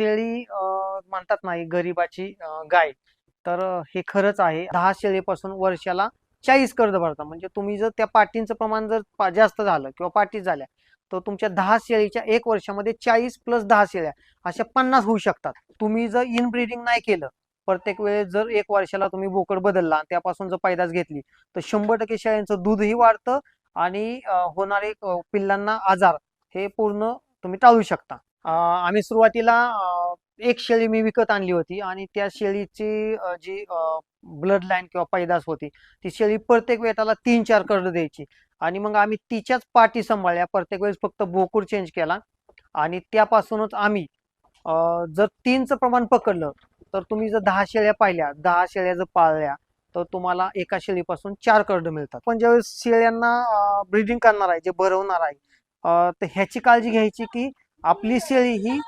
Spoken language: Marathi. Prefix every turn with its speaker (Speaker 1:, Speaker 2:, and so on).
Speaker 1: शेळी म्हणतात नाही गरीबाची गाय. तर हे खरंच आहे. दहा शेळीपासून वर्षाला चाळीस कर्ज भरता. म्हणजे तुम्ही जर त्या पाटींचं प्रमाण जर जास्त झालं किंवा पाटी झाल्या तर तुमच्या दहा शेळीच्या एक वर्षामध्ये चाळीस प्लस दहा शेळ्या अशा पन्नास होऊ शकतात. तुम्ही जर इनब्रीडिंग नाही केलं प्रत्येक वेळेस जर एक वर्षाला तुम्ही बोकड बदलला आणि त्यापासून जर पैदास घेतली तर शंभर टक्के शेळ्यांचं दूधही वाढतं आणि होणारे पिल्लांना आजार हे पूर्ण तुम्ही टाळू शकता. आम्ही सुरुवातीला एक शेळी मी विकत आणली होती आणि त्या शेळीची जी ब्लड लाईन किंवा पैदास होती ती शेळी प्रत्येक वेळेस त्याला तीन चार कर्ड द्यायची. आणि मग आम्ही तिच्याच पाठी सांभाळल्या प्रत्येक वेळेस फक्त बोकूड चेंज केला. आणि त्यापासूनच आम्ही जर तीनचं प्रमाण पकडलं तर तुम्ही जर दहा शेळ्या पाहिल्या दहा शेळ्या जर पाळल्या तर तुम्हाला एका शेळीपासून चार कर्ड मिळतात. पण ज्यावेळेस शेळ्यांना ब्रीडिंग करणार आहे जे भरवणार आहे तर ह्याची काळजी घ्यायची की आपली शेळी ही